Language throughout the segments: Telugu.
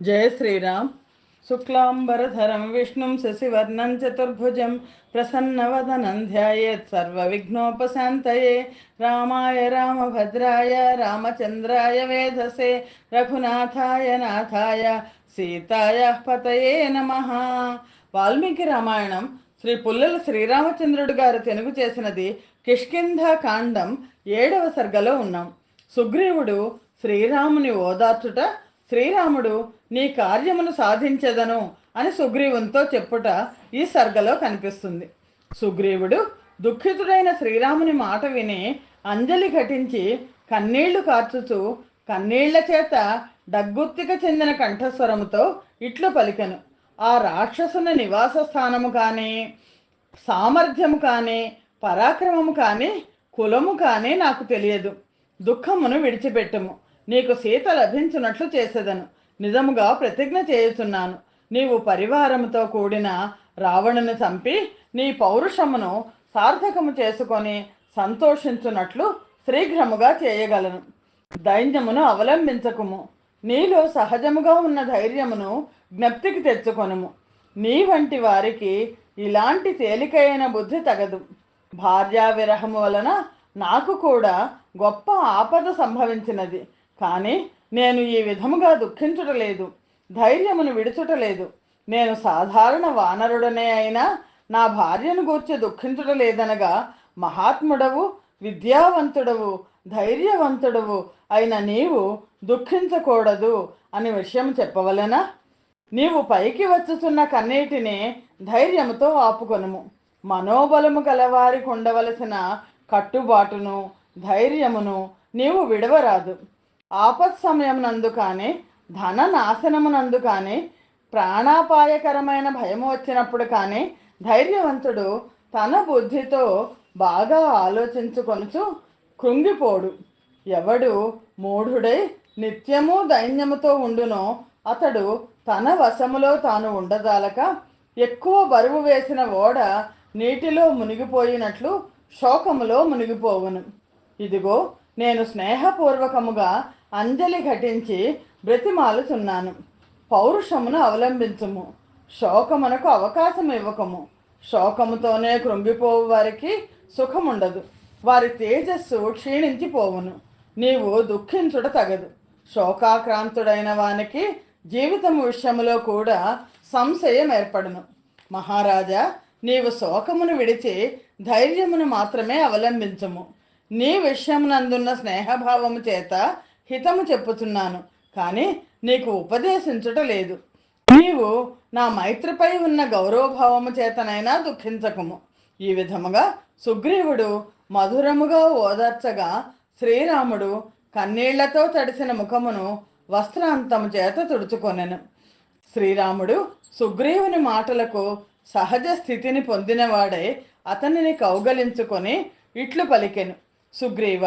జయ శ్రీరామ్ శుక్లాంబరధరం విష్ణుం శశివర్ణం చతుర్భుజం ప్రసన్నవదనం ధ్యాయేత్ సర్వవిఘ్నోపశాంతయే రామాయ రామభద్రాయ రామచంద్రాయ వేధసే రఘునాథాయ నాథాయ సీతాయ పతయే నమ వాల్మీకి రామాయణం శ్రీ పుల్లల శ్రీరామచంద్రుడు గారు తెనుగు చేసినది కిష్కింధ కాండం ఏడవ సర్గలో ఉన్నాం. సుగ్రీవుడు శ్రీరాముని ఓదార్చుట శ్రీరాముడు నీ కార్యమును సాధించదను అని సుగ్రీవునితో చెప్పుట ఈ సర్గలో కనిపిస్తుంది. సుగ్రీవుడు దుఃఖితుడైన శ్రీరాముని మాట విని అంజలి ఘటించి కన్నీళ్ళు కార్చుచు కన్నీళ్ళ చేత డగ్గుత్తిక చెందిన కంఠస్వరముతో ఇట్లు పలికను. ఆ రాక్షసుని నివాస స్థానము కానీ సామర్థ్యము కానీ పరాక్రమము కానీ కులము కానీ నాకు తెలియదు. దుఃఖమును విడిచిపెట్టుము. నీకు సీత లభించున్నట్లు చేసేదను. నిజముగా ప్రతిజ్ఞ చేయుచున్నాను. నీవు పరివారముతో కూడిన రావణుని చంపి నీ పౌరుషమును సార్థకము చేసుకొని సంతోషించున్నట్లు శీఘ్రముగా చేయగలను. దైన్యమును అవలంబించకుము. నీలో సహజముగా ఉన్న ధైర్యమును జ్ఞప్తికి తెచ్చుకొనుము. నీ వంటి వారికి ఇలాంటి తేలికైన బుద్ధి తగదు. భార్యా విరహము వలన నాకు కూడా గొప్ప ఆపద సంభవించినది. కానీ నేను ఈ విధముగా దుఃఖించుటలేదు ధైర్యమును విడుచుటలేదు. నేను సాధారణ వానరుడనే అయినా నా భార్యను గూర్చి దుఃఖించుటలేదనగా మహాత్ముడవు విద్యావంతుడవు ధైర్యవంతుడవు అయిన నీవు దుఃఖించకూడదు అని విషయం చెప్పవలెనా? నీవు పైకి వచ్చుతున్న కన్నీటిని ధైర్యముతో ఆపుకొనుము. మనోబలము గలవారికి ఉండవలసిన కట్టుబాటును ధైర్యమును నీవు విడవరాదు. ఆపత్ సమయమునందు కానీ ధన నాశనమునందు కానీ ప్రాణాపాయకరమైన భయము వచ్చినప్పుడు కానీ ధైర్యవంతుడు తన బుద్ధితో బాగా ఆలోచించుకొనుచు కృంగిపోడు. ఎవడు మూఢుడై నిత్యము దైన్యముతో ఉండునో అతడు తన వశములో తాను ఉండజాలక ఎక్కువ బరువు వేసిన ఓడ నీటిలో మునిగిపోయినట్లు శోకములో మునిగిపోవును. ఇదిగో నేను స్నేహపూర్వకముగా అంజలి ఘటించి బ్రతిమాలుచున్నాను. పౌరుషమును అవలంబించుము. శోకమునకు అవకాశం ఇవ్వకము శోకముతోనే కృంగిపోవు వారికి సుఖముండదు. వారి తేజస్సు క్షీణించిపోవును. నీవు దుఃఖించుట తగదు. శోకాక్రాంతుడైన వానికి జీవితం విషయంలో కూడా సంశయం ఏర్పడును మహారాజా నీవు శోకమును విడిచి ధైర్యమును మాత్రమే అవలంబించము. నీ విషయమునందున్న స్నేహభావము చేత హితము చెప్పుచున్నాను కానీ నీకు ఉపదేశించుట లేదు. నీవు నా మైత్రిపై ఉన్న గౌరవభావము చేతనైనా దుఃఖించకము. ఈ విధముగా సుగ్రీవుడు మధురముగా ఓదార్చగా శ్రీరాముడు కన్నీళ్ళతో తడిసిన ముఖమును వస్త్రాంతము చేత తుడుచుకొనెను. శ్రీరాముడు సుగ్రీవుని మాటలకు సహజ స్థితిని పొందినవాడై అతనిని కౌగలించుకొని ఇట్లు పలికెను. సుగ్రీవ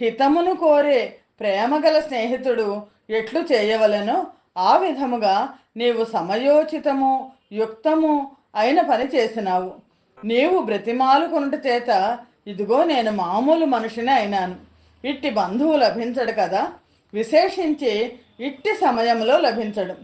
హితమును కోరే ప్రేమగల స్నేహితుడు ఎట్లు చేయవలెనో? ఆ విధముగా నీవు సమయోచితము యుక్తము అయిన పని చేసినావు. నీవు బ్రతిమాలు చేత ఇదిగో నేను మామూలు మనిషిని అయినాను. ఇట్టి బంధువు లభించడు కదా? విశేషించి ఇట్టి సమయంలో లభించడు.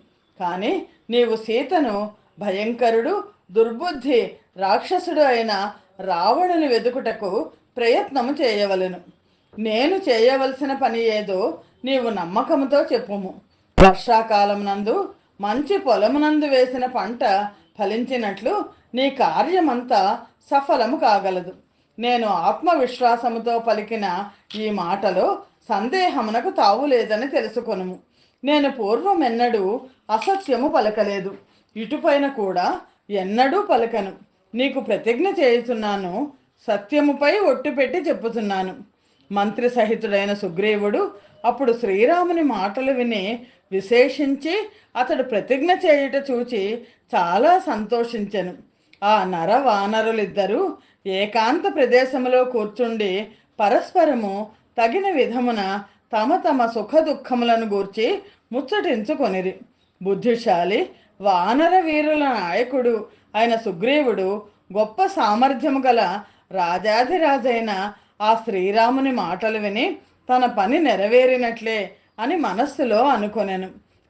కానీ నీవు సీతను భయంకరుడు దుర్బుద్ధి రాక్షసుడు అయిన రావణుని వెదుకుటకు ప్రయత్నము చేయవలెను. నేను చేయవలసిన పని ఏదో నీవు నమ్మకముతో చెప్పుము. వర్షాకాలం నందు మంచి పొలమునందు వేసిన పంట ఫలించినట్లు నీ కార్యమంతా సఫలము కాగలదు. నేను ఆత్మవిశ్వాసముతో పలికిన ఈ మాటలో సందేహమునకు తావు లేదని తెలుసుకొనుము. నేను పూర్వమెన్నడూ అసత్యము పలకలేదు. ఇటుపైన కూడా ఎన్నడూ పలకను. నీకు ప్రతిజ్ఞ చేయుచున్నాను. సత్యముపై ఒట్టు పెట్టి చెప్పుతున్నాను మంత్రి సహితుడైన సుగ్రీవుడు అప్పుడు శ్రీరాముని మాటలు విని విశేషించి అతడు ప్రతిజ్ఞ చేయుట చూచి చాలా సంతోషించెను. ఆ నర వానరులిద్దరూ ఏకాంత ప్రదేశంలో కూర్చుండి పరస్పరము తగిన విధమున తమ తమ సుఖ దుఃఖములను గూర్చి ముచ్చటించుకొనిరి. బుద్ధిశాలి వానర వీరుల నాయకుడు అయిన సుగ్రీవుడు గొప్ప సామర్థ్యము గల రాజాధిరాజైన ఆ శ్రీరాముని మాటలు విని తన పని నెరవేరినట్లే అని మనస్సులో అనుకొనెను.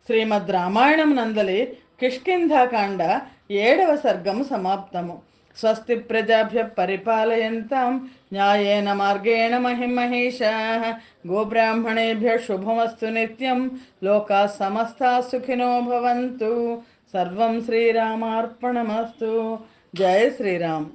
శ్రీమద్ రామాయణం నందలి కిష్కింధాకాండ ఏడవ సర్గము సమాప్తము. స్వస్తి ప్రజాభ్య పరిపాలయంతాం న్యాయేన మార్గేణ మహిమహేషా. గోబ్రాహ్మణేభ్య శుభమస్తు నిత్యం. లోకా సమస్తా సుఖినో భవంతు. సర్వం శ్రీరామార్పణమస్తు. జయ శ్రీరామ్.